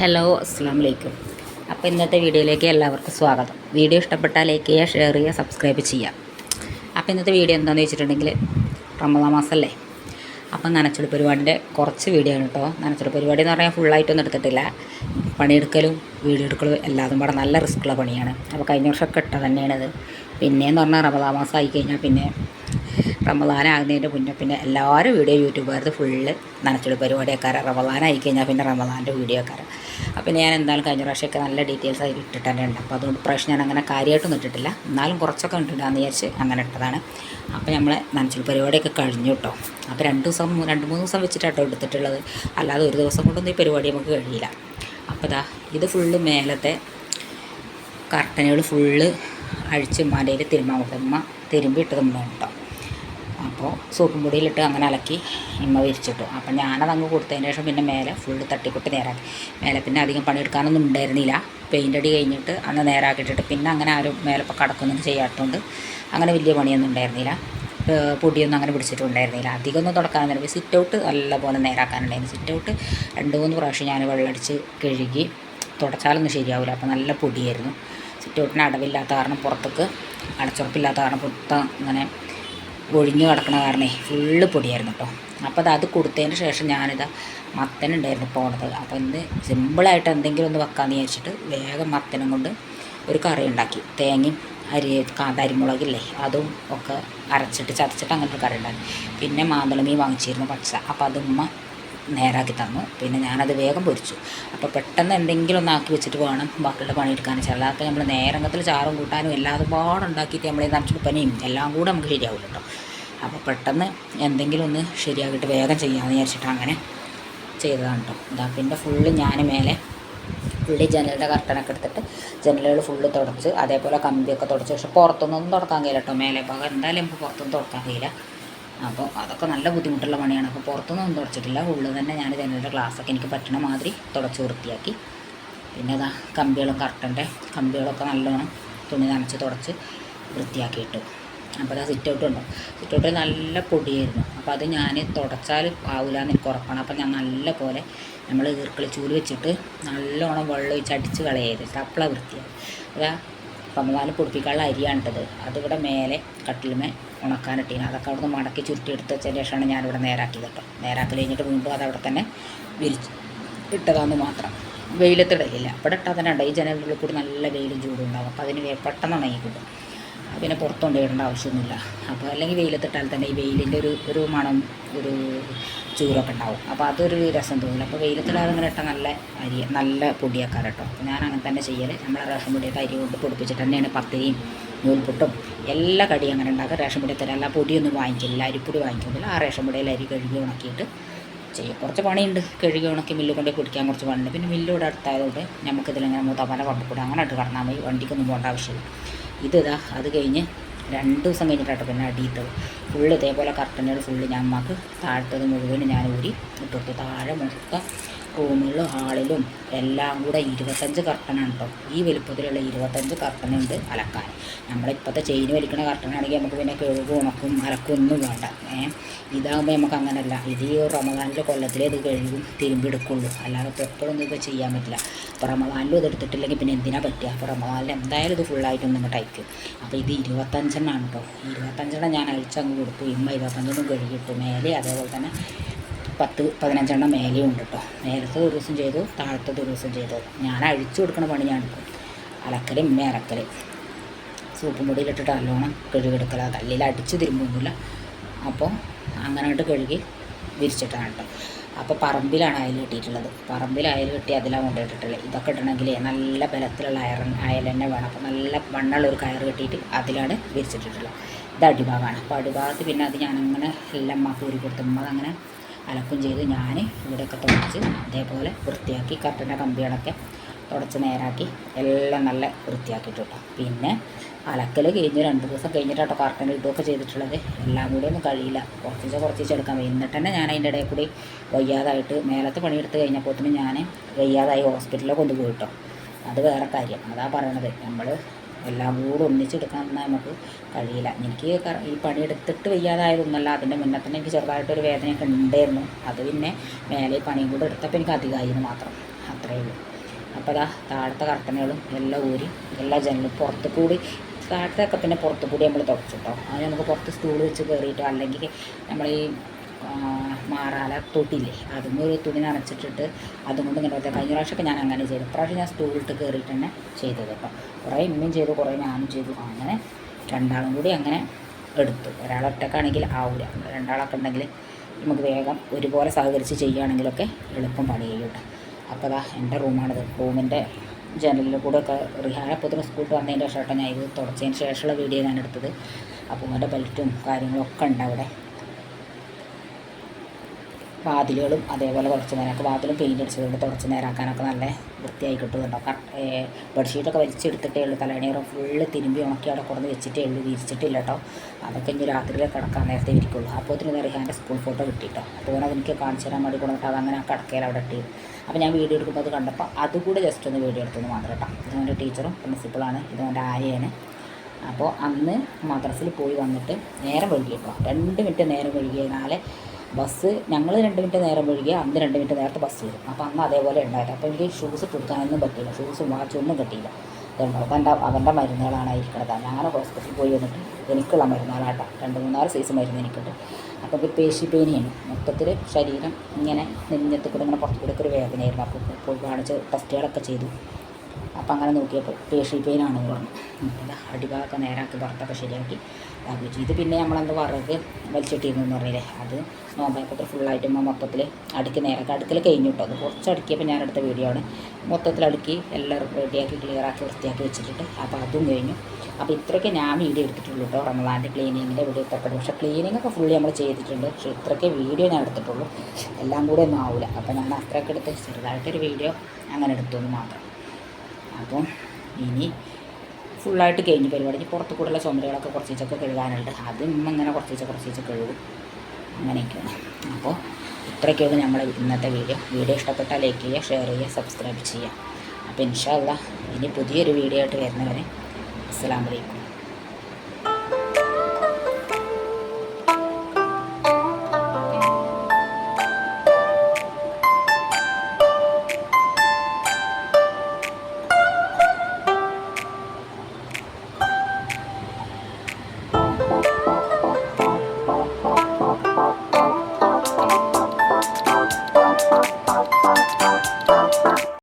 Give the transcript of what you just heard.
Hello അസ്സാം വലൈക്കും അപ്പോൾ ഇന്നത്തെ വീഡിയോയിലേക്ക് എല്ലാവർക്കും സ്വാഗതം. വീഡിയോ ഇഷ്ടപ്പെട്ടാൽ ലൈക്ക് ചെയ്യുക ഷെയർ ചെയ്യുക സബ്സ്ക്രൈബ് ചെയ്യുക. അപ്പോൾ ഇന്നത്തെ വീഡിയോ എന്താണെന്ന് വെച്ചിട്ടുണ്ടെങ്കിൽ റമദാ മാസമല്ലേ അപ്പം നനച്ചെടുപ്പ് പരിപാടിന്റെ കുറച്ച് വീഡിയോ ആണ് കേട്ടോ നനച്ചെടുപ്പ് പരിപാടി എന്ന് പറഞ്ഞാൽ ഫുള്ളായിട്ടൊന്നും എടുത്തിട്ടില്ല. പണിയെടുക്കലും വീഡിയോ എടുക്കലും എല്ലാതും കൂടെ നല്ല റിസ്ക്കുള്ള പണിയാണ്. അപ്പോൾ കഴിഞ്ഞ വർഷമൊക്കെ ഇട്ട തന്നെയാണിത് പിന്നെയെന്ന് പറഞ്ഞാൽ റമദാ മാസം ആയി കഴിഞ്ഞാൽ പിന്നെ റമദാനാകുന്നതിന്റെ മുന്നേ പിന്നെ എല്ലാവരും വീഡിയോ യൂട്യൂബുകാർക്ക് ഫുള്ള് നനച്ചിട്ട് പരിപാടിയൊക്കെ റമദാനായി കഴിഞ്ഞാൽ പിന്നെ റമദാന്റെ വീഡിയോ ഒക്കെ അപ്പോൾ ഞാൻ എന്തായാലും കഴിഞ്ഞ പ്രാവശ്യമൊക്കെ നല്ല ഡീറ്റെയിൽസ് ആയി ഇട്ടിട്ട് തന്നെ ഉണ്ട്. അപ്പോൾ അതുകൊണ്ട് പ്രാവശ്യം ഞാൻ അങ്ങനെ കാര്യമായിട്ടൊന്നും ഇട്ടിട്ടില്ല. എന്നാലും കുറച്ചൊക്കെ ഇട്ടിട്ടാന്ന് വിചാരിച്ച് അങ്ങനെ ഇട്ടതാണ്. അപ്പോൾ നമ്മൾ നനച്ചിൽ പരിപാടിയൊക്കെ കഴിഞ്ഞു കേട്ടോ അപ്പോൾ രണ്ട് ദിവസം രണ്ട് മൂന്ന് ദിവസം വെച്ചിട്ടാട്ടോ എടുത്തിട്ടുള്ളത്. അല്ലാതെ ഒരു ദിവസം കൊണ്ടൊന്നും ഈ പരിപാടി നമുക്ക് കഴിയില്ല. അപ്പോൾ ഇതാ ഇത് ഫുള്ള് മേലത്തെ കർട്ടനുകൾ ഫുള്ള് അഴിച്ച് മലയിൽ തിരുമ്മ തിരുമ്പി ഇട്ടത് കേട്ടോ അപ്പോൾ സോപ്പും പൊടിയിലിട്ട് അങ്ങനെ അലക്കി ഇമ്മ വിരിച്ചിട്ടു. അപ്പം ഞാനത് അങ്ങ് കൊടുത്തതിന് ശേഷം പിന്നെ മേലെ ഫുള്ള് തട്ടിക്കൊട്ടി നേരാക്കി. മേലെ പിന്നെ അധികം പണിയെടുക്കാനൊന്നും ഉണ്ടായിരുന്നില്ല. പെയിന്റ് അടി കഴിഞ്ഞിട്ട് അന്ന് നേരാക്കിയിട്ടിട്ട് പിന്നെ അങ്ങനെ ആരും മേലെ ഇപ്പോൾ കടക്കൊന്നും ചെയ്യാത്തതുകൊണ്ട് അങ്ങനെ വലിയ പണിയൊന്നും ഉണ്ടായിരുന്നില്ല. പൊടിയൊന്നും അങ്ങനെ പിടിച്ചിട്ടുണ്ടായിരുന്നില്ല. അധികം അധികമൊന്നും തുടക്കാനൊന്നും സിറ്റ് ഔട്ട് നല്ലപോലെ നേരാക്കാനുണ്ടായിരുന്നു. സിറ്റ് ഔട്ട് രണ്ട് മൂന്ന് പ്രാവശ്യം ഞാൻ വെള്ളമടിച്ച് കഴുകി തുടച്ചാലൊന്നും ശരിയാവില്ല അപ്പോൾ നല്ല പൊടിയായിരുന്നു. സിറ്റ് ഔട്ടിന് അടവില്ലാത്ത കാരണം പുറത്തേക്ക് അടച്ചുറപ്പില്ലാത്ത കാരണം പുറത്ത് ഇങ്ങനെ ഒഴിഞ്ഞു കിടക്കണ കാരണേ ഫുള്ള് പൊടിയായിരുന്നു കേട്ടോ. അപ്പോൾ അത് അത് കൊടുത്തതിന് ശേഷം ഞാനിതാ മത്തനുണ്ടായിരുന്നു പോണത് അപ്പോൾ ഇന്ന് സിമ്പിളായിട്ട് എന്തെങ്കിലും ഒന്ന് വെക്കാമെന്ന് വിചാരിച്ചിട്ട് വേഗം മത്തനും കൊണ്ട് ഒരു കറി ഉണ്ടാക്കി. തേങ്ങയും അരി കാന്താരിമുളകില്ലേ അതും ഒക്കെ അരച്ചിട്ട് ചതച്ചിട്ട് അങ്ങനെ ഒരു കറി ഉണ്ടാക്കി പിന്നെ മാന്തളമീൻ വാങ്ങിച്ചിരുന്നു പച്ച. അപ്പോൾ അത് ഉമ്മ നേരാക്കി തന്നു. പിന്നെ ഞാനത് വേഗം പൊരിച്ചു. അപ്പോൾ പെട്ടെന്ന് എന്തെങ്കിലും ഒന്ന് ആക്കി വെച്ചിട്ട് വേണം ബാക്കിയുള്ള പണിയെടുക്കാൻ ചിലതൊക്കെ നമ്മൾ നേരങ്ങത്തിൽ ചാറും കൂട്ടാനും എല്ലാം ഒരുപാട് ഉണ്ടാക്കിയിട്ട് നമ്മൾ പനിയും എല്ലാം കൂടെ നമുക്ക് ശരിയാവില്ല അപ്പോൾ പെട്ടെന്ന് എന്തെങ്കിലും ഒന്ന് ശരിയാക്കിയിട്ട് വേഗം ചെയ്യാമെന്ന് വിചാരിച്ചിട്ട് അങ്ങനെ ചെയ്തതാണ് കേട്ടോ ഇതാ പിന്നെ ഫുള്ള് ഞാൻ മേലെ ഫുള്ളി ജനലിന്റെ കർട്ടനൊക്കെ എടുത്തിട്ട് ജനലുകൾ ഫുള്ള് തുടച്ച് അതേപോലെ കമ്പിയൊക്കെ തുടച്ച്. പക്ഷെ പുറത്തൊന്നും തുടക്കാൻ കഴിയില്ല കേട്ടോ മേലെ. ഭാഗം എന്തായാലും നമുക്ക് പുറത്തൊന്നും തുടക്കാൻ കഴിയില്ല. അപ്പോൾ അതൊക്കെ നല്ല ബുദ്ധിമുട്ടുള്ള പണിയാണ്. അപ്പോൾ പുറത്തൊന്നും തുടച്ചിട്ടില്ല. ഉള്ളിൽ തന്നെ ഞാൻ ജനലിന്റെ ഗ്ലാസ്സൊക്കെ എനിക്ക് പറ്റണ മാതിരി തുടച്ച് വൃത്തിയാക്കി. പിന്നെ അതാ കമ്പികളും ഇറക്കണ്ടേ കമ്പികളൊക്കെ നല്ലോണം തുണി നനച്ച് തുടച്ച് വൃത്തിയാക്കിയിട്ടു. അപ്പോൾ അതാ സിറ്റ് ഔട്ട് ഉണ്ടോ. സിറ്റ് നല്ല പൊടിയായിരുന്നു. അപ്പോൾ അത് ഞാൻ തുടച്ചാൽ ആവില്ല എന്ന് എനിക്ക് ഉറപ്പാണ്. അപ്പോൾ ഞാൻ നല്ല പോലെ നമ്മൾ ഈർക്കളി ചൂൽ വെച്ചിട്ട് നല്ലോണം വെള്ളം ഒഴിച്ച് അടിച്ച് കളയായിരുന്നു. അപ്പള വൃത്തിയായി അതാ റമദാനിൽ പൊടിപ്പിക്കാനുള്ള അരിയാണിട്ടത്. അതിവിടെ മേലെ കട്ടിലുമേ ഉണക്കാനിട്ടീന്. അതൊക്കെ അവിടെ നിന്ന് മടക്കി ചുരുട്ടിയെടുത്ത് വെച്ച ശേഷമാണ് ഞാനിവിടെ നേരാക്കിയത് കേട്ടോ. നേരാക്കി കഴിഞ്ഞിട്ട് വീണ്ടും അത് അവിടെ തന്നെ വിരിച്ച് ഇട്ടതാന്ന് മാത്രം. വെയിലത്തിടലില്ല ഇവിടെ ഇട്ടാൽ തന്നെ ഉണ്ട് ഈ ജനലുകളിൽ കൂടി നല്ല വെയിലും ചൂടും ഉണ്ടാകും അപ്പോൾ അതിന് പെട്ടെന്ന് ഉണങ്ങി കിട്ടും പിന്നെ പുറത്തുകൊണ്ട് ഇടേണ്ട ആവശ്യമൊന്നുമില്ല. അപ്പോൾ അല്ലെങ്കിൽ വെയിലത്തിട്ടാൽ തന്നെ ഈ വെയിലിന്റെ ഒരു ഒരു മണം ഒരു ചൂരൊക്കെ ഉണ്ടാവും. അപ്പോൾ അതൊരു രസം തോന്നില്ല അപ്പോൾ വെയിലത്തിടാതെ ഇങ്ങനെ ഇട്ട നല്ല അരി നല്ല പൊടിയാക്കാറ് കേട്ടോ അപ്പോൾ ഞാൻ അങ്ങനെ തന്നെ ചെയ്യൽ നമ്മളെ റേഷൻ പൊടിയൊക്കെ അരി കൊണ്ട് പൊടിപ്പിച്ചിട്ട് തന്നെയാണ് പത്തിരിയും നൂൽപുട്ടും എല്ലാ കടിയും അങ്ങനെ ഉണ്ടാക്കുക റേഷൻ പൊടി തരാം. എല്ലാ പൊടിയൊന്നും വാങ്ങിക്കില്ല. അരിപ്പൊടി വാങ്ങിക്കുന്നില്ല ആ റേഷൻ പൊടിയിൽ അരി കഴുകി ഉണക്കിയിട്ട് ചെയ്യും. കുറച്ച് പണിയുണ്ട്. കഴുകി ഉണക്കി മില്ല് കൊണ്ട് കുടിക്കാൻ കുറച്ച് പണിയുണ്ട്. പിന്നെ മില്ല് ഇവിടെ അടുത്തായതുകൊണ്ട് നമുക്കിതിലിങ്ങനെ മൂത്താപ്പാന്റെ പമ്പക്കൂടെ അങ്ങനെ ഇട്ട് കടന്നാൽ മതി. വണ്ടിക്കൊന്നും പോകേണ്ട ആവശ്യമില്ല. ഇത് അത് കഴിഞ്ഞ് രണ്ട് ദിവസം കഴിഞ്ഞിട്ടാട്ടോ പിന്നെ അടിയിട്ടത്. ഫുള്ള് ഇതേപോലെ കർട്ടനുകൾ ഫുള്ള് ഞാൻ അമ്മയ്ക്ക് താഴത്തത് മുഴുവൻ ഞാൻ ഊരി ഇട്ടുകൊടുത്തു താഴെ മൊത്തം റൂമിലും ഹാളിലും എല്ലാം കൂടെ ഇരുപത്തഞ്ച് കർട്ടനാണ് കേട്ടോ ഈ വലുപ്പത്തിലുള്ള ഇരുപത്തഞ്ച് കർട്ടനുണ്ട് അലക്കാൻ നമ്മളിപ്പോഴത്തെ ചെയിൻ വലിക്കുന്ന കർട്ടനാണെങ്കിൽ നമുക്ക് പിന്നെ കഴുകും ഉണക്കും അലക്കും ഒന്നും വേണ്ട. ഏഹ് ഇതാകുമ്പോൾ നമുക്ക് അങ്ങനല്ല. ഇത് ഈ റമദാനിലെ കൊല്ലത്തിലേ ഇത് കഴുകും തിരുമ്പി എടുക്കുള്ളൂ. അല്ലാതെ ഇപ്പോൾ എപ്പോഴൊന്നും ഇത് ചെയ്യാൻ പറ്റില്ല. അപ്പോൾ റമദാനിലും ഇത് എടുത്തിട്ടില്ലെങ്കിൽ പിന്നെ എന്തിനാ പറ്റുക? അപ്പോൾ റമദാനിൽ എന്തായാലും ഇത് ഫുള്ളായിട്ടൊന്നും ഇങ്ങോട്ട് അയക്കും. അപ്പോൾ ഇത് ഇരുപത്തഞ്ചെണ്ണമാണ് കേട്ടോ ഇരുപത്തഞ്ചെണ്ണം ഞാൻ അയച്ചങ്ങ് കൊടുത്തു. ഇമ്മ ഇരുപത്തഞ്ചെണ്ണം കഴുകിയിട്ടു. മേലെ അതേപോലെ തന്നെ പത്ത് പതിനഞ്ചെണ്ണം മേലെയും ഉണ്ട് കേട്ടോ നേരത്തെ ഒരു ദിവസം ചെയ്തു താഴത്തെ ഒരു ദിവസം ചെയ്തു. ഞാൻ അഴിച്ചു കൊടുക്കണ പണി ഞാൻ എടുക്കും. അലക്കലും ഇമ്മ അലക്കൽ സൂപ്പും പൊടിയിലിട്ടിട്ട് നല്ലോണം കഴുകിയെടുക്കല. കല്ലിൽ അടിച്ച് തിരുമ്പൊന്നുമില്ല. അപ്പോൾ അങ്ങനെയായിട്ട് കഴുകി വിരിച്ചിട്ടാണ് കേട്ടോ അപ്പോൾ പറമ്പിലാണ് അയൽ കിട്ടിയിട്ടുള്ളത്. പറമ്പിൽ അയൽ കിട്ടി അതിലാണ് കൊണ്ടുപോയിട്ടുള്ളത് ഇതൊക്കെ ഇടണമെങ്കിൽ നല്ല ബലത്തിലുള്ള അയർ അയൽ തന്നെ വേണം. അപ്പോൾ നല്ല വണ്ണുള്ള ഒരു കയർ കെട്ടിയിട്ട് അതിലാണ് വിരിച്ചിട്ടിട്ടുള്ളത്. ഇത് അടിഭാഗമാണ് അപ്പോൾ അടിഭാഗത്ത് പിന്നെ അത് ഞാനങ്ങനെ എല്ലാം അമ്മയ്ക്ക് ഊരി കൊടുത്തുമ്പോൾ അതങ്ങനെ അലക്കും ചെയ്ത് ഞാൻ ഇവിടെയൊക്കെ തുടച്ച് അതേപോലെ വൃത്തിയാക്കി കർട്ടന്റെ കമ്പികളൊക്കെ തുടച്ച് നേരാക്കി എല്ലാം നല്ല വൃത്തിയാക്കിയിട്ട് കേട്ടോ പിന്നെ അലക്കൽ കഴിഞ്ഞ് രണ്ട് ദിവസം കഴിഞ്ഞിട്ടാട്ടോ കർട്ടൻ ഇടുകയൊക്കെ ചെയ്തിട്ടുള്ളത്. എല്ലാം കൂടി ഒന്നും കഴിയില്ല. കുറച്ച് കുറച്ച് എടുക്കാൻ വയ്യ. എന്നിട്ട് തന്നെ ഞാൻ അതിന്റെ ഇടയിൽ കൂടി വയ്യാതായിട്ട് മേലത്തെ പണിയെടുത്ത് കഴിഞ്ഞപ്പോഴത്തേനും ഞാൻ വയ്യാതായി ഹോസ്പിറ്റലിൽ കൊണ്ടുപോയി കേട്ടോ. അത് വേറെ കാര്യം. അതാ പറയണത്. നമ്മൾ എല്ലാം കൂടെ ഒന്നിച്ചെടുക്കാൻ തന്നെ നമുക്ക് കഴിയില്ല. എനിക്ക് ഈ പണിയെടുത്തിട്ട് വയ്യാതായതൊന്നുമല്ല. അതിന്റെ മുന്നേ തന്നെ എനിക്ക് ചെറുതായിട്ടൊരു വേദനയൊക്കെ ഉണ്ടായിരുന്നു. അത് പിന്നെ മേലെ പണിയും കൂടെ എടുത്തപ്പോൾ എനിക്ക് അധികമായിരുന്നു മാത്രം. അത്രയേ ഉള്ളൂ. അപ്പോൾ അതാ താഴത്തെ കർട്ടനുകളും എല്ലാം ഊരി എല്ലാ ജനലും പുറത്ത് കൂടി താഴത്തൊക്കെ പിന്നെ പുറത്ത് കൂടി നമ്മൾ തുടച്ചിട്ടോ അത് നമുക്ക് പുറത്ത് സ്റ്റൂൾ വെച്ച് കയറിയിട്ടോ അല്ലെങ്കിൽ നമ്മൾ ഈ മാറാല തൊട്ടില്ലേ അതും ഒരു തുണി നനച്ചിട്ടിട്ട് അതും കൊണ്ട് ഇങ്ങനെ കഴിഞ്ഞ പ്രാവശ്യമൊക്കെ ഞാൻ അങ്ങനെ ചെയ്തു. ഇപ്രാവശ്യം ഞാൻ സ്റ്റൂളിട്ട് കയറിയിട്ട് തന്നെ ചെയ്തത് അപ്പം കുറേ ഇമ്മയും ചെയ്തു കുറേ ഞാനും ചെയ്തു. അങ്ങനെ രണ്ടാളും കൂടി അങ്ങനെ എടുത്തു. ഒരാളൊറ്റക്കാണെങ്കിൽ ആവില്ല രണ്ടാളൊക്കെ ഉണ്ടെങ്കിൽ നമുക്ക് വേഗം ഒരുപോലെ സഹകരിച്ച് ചെയ്യുകയാണെങ്കിലൊക്കെ എളുപ്പം പണി ചെയ്യട്ടെ അപ്പം അപ്പോൾ അതാ എന്റെ റൂമാണിത്. റൂമിന്റെ ജനലിൽ കൂടെ ഒക്കെ റിഹാനപ്പത്തിന് സ്കൂളിൽ വന്നതിന്റെ ശേഷം ഞാൻ ഇത് തുടച്ചതിന് ശേഷമുള്ള വീഡിയോ ഞാൻ എടുത്തത്. അപ്പോൾ എന്റെ ബെൽറ്റും കാര്യങ്ങളൊക്കെ ഉണ്ട് അവിടെ. വാതിലുകളും അതേപോലെ തുടച്ച് നേരമൊക്കെ വാതിലും പെയിന്റ് അടിച്ചതുകൊണ്ട് തുടച്ച് നേരാക്കാനൊക്കെ നല്ല വൃത്തിയായി കിട്ടുന്നുണ്ടോ. കറക്റ്റ് ബെഡ്ഷീറ്റൊക്കെ വലിച്ചെടുത്തിട്ടേ ഉള്ളൂ. തലേണീറം ഫുള്ള് തിരുമ്പി ഉണക്കി അവിടെ കുറഞ്ഞ് വെച്ചിട്ടേ ഉള്ളൂ. വിരിച്ചിട്ടില്ല കേട്ടോ. അതൊക്കെ ഇനി രാത്രിയിൽ കിടക്കാൻ നേരത്തെ ഇരിക്കുള്ളൂ. അപ്പോൾ ഇതിന് എന്റെ സ്കൂൾ ഫോട്ടോ കിട്ടിയിട്ടോ അതുപോലെ അതെനിക്ക് കാണിച്ചു തരാൻ വേണ്ടി കൊണ്ടിട്ട് അതങ്ങനെ ആ കിടക്കയിൽ അവിടെ ഇട്ടി. അപ്പോൾ ഞാൻ വീഡിയോ എടുക്കുമ്പോൾ അത് കണ്ടപ്പോൾ അതുകൂടെ ജസ്റ്റ് ഒന്ന് വീഡിയോ എടുത്തെന്ന് മാത്രം കേട്ടോ. ഇത് എന്റെ ടീച്ചറും പ്രിൻസിപ്പളാണ് ഇത് എന്റെ ആയയാണ് അപ്പോൾ അന്ന് മദ്രസിൽ പോയി വന്നിട്ട് നേരം വൈകിയിട്ടോ രണ്ട് മിനിറ്റ് നേരം വൈകിയതിനാൽ ബസ് ഞങ്ങൾ രണ്ട് മിനിറ്റ് നേരം വഴുകിയ അന്ന് രണ്ട് മിനിറ്റ് നേരത്തെ ബസ് വരും. അപ്പോൾ അന്ന് അതേപോലെ ഉണ്ടായിരുന്നു അപ്പോൾ എനിക്ക് ഷൂസ് കൊടുക്കാനൊന്നും പറ്റില്ല ഷൂസും വാച്ചൊന്നും കിട്ടിയില്ല. അപ്പം എന്റെ അവന്റെ മരുന്നുകളാണ് ഇരിക്കുന്നത് ഞാൻ ഹോസ്പിറ്റലിൽ പോയി വന്നിട്ട് എനിക്കുള്ള മരുന്നുകളാട്ടോ. രണ്ട് മൂന്നാറ് സൈസ് മരുന്ന് എനിക്കുണ്ട്. അപ്പോൾ പേശി പേനിയാണ് മൊത്തത്തിൽ ശരീരം ഇങ്ങനെ നെഞ്ഞത്ത് കൂടെ ഇങ്ങനെ പുറത്തു കൂടെ ഒരു വേദനയായിരുന്നു. അപ്പോൾ പോയി കാണിച്ച് ടെസ്റ്റുകളൊക്കെ ചെയ്തു. അപ്പം അങ്ങനെ നോക്കിയപ്പോൾ പേഷ്യൽ പെയിൻ ആണെന്ന് പറഞ്ഞു അടിഭാഗമൊക്കെ നേരാക്കി പുറത്തൊക്കെ ശരിയാക്കി. ആഗ്രഹിച്ചു ഇത് പിന്നെ നമ്മളെന്ത് വറക്ക് വലിച്ചിട്ടിരുന്നു പറഞ്ഞില്ലേ? അത് നോമ്പായപ്പോൾ ഫുള്ളായിട്ട് മൊത്തത്തിൽ അടുക്കി നേരാക്കി അടുക്കൽ കഴിഞ്ഞു കേട്ടോ. അത് കുറച്ച് അടുക്കിയപ്പോൾ ഞാൻ എടുത്ത വീഡിയോ ആണ്. മൊത്തത്തിൽ അടുക്കി എല്ലാം റെഡിയാക്കി ക്ലിയറാക്കി വൃത്തിയാക്കി വെച്ചിട്ടുണ്ട്. അപ്പോൾ അതും കഴിഞ്ഞു. അപ്പോൾ ഇത്രയൊക്കെ ഞാൻ വീഡിയോ എടുത്തിട്ടുള്ളൂ കേട്ടോ. റമദാന്റെ ക്ലീനിങ്ങിന്റെ വീഡിയോ എത്തപ്പെട്ടു പക്ഷേ ക്ലീനിങ് ഒക്കെ ഫുള്ളി നമ്മൾ ചെയ്തിട്ടുണ്ട്. പക്ഷേ ഇത്രയൊക്കെ വീഡിയോ ഞാൻ എടുത്തിട്ടുള്ളൂ. എല്ലാം കൂടെ ഒന്നും ആവില്ല അപ്പോൾ ഞാൻ അത്രയൊക്കെ എടുത്ത് ചെറുതായിട്ടൊരു വീഡിയോ അങ്ങനെ എടുത്തു എന്ന് മാത്രം. അപ്പം ഇനി ഫുള്ളായിട്ട് കഴിഞ്ഞ് പരിപാടി. ഇനി പുറത്ത് കൂടെയുള്ള ചുമരുകളൊക്കെ കുറച്ചൊക്കെ കഴുകാനുണ്ട്. അതും ഇങ്ങനെ കുറച്ച് കുറച്ചൊക്കെ കഴുകും. അങ്ങനെയൊക്കെയാണ്. അപ്പോൾ ഇത്രയൊക്കെയുള്ളൂ നമ്മൾ ഇന്നത്തെ വീഡിയോ. വീഡിയോ ഇഷ്ടപ്പെട്ടാൽ ലൈക്ക് ചെയ്യുക ഷെയർ ചെയ്യുക സബ്സ്ക്രൈബ് ചെയ്യുക. അപ്പോൾ ഇൻഷാല്ല ഇനി പുതിയൊരു വീഡിയോ ആയിട്ട് വരുന്നവരെ അസ്സാം വലൈക്കും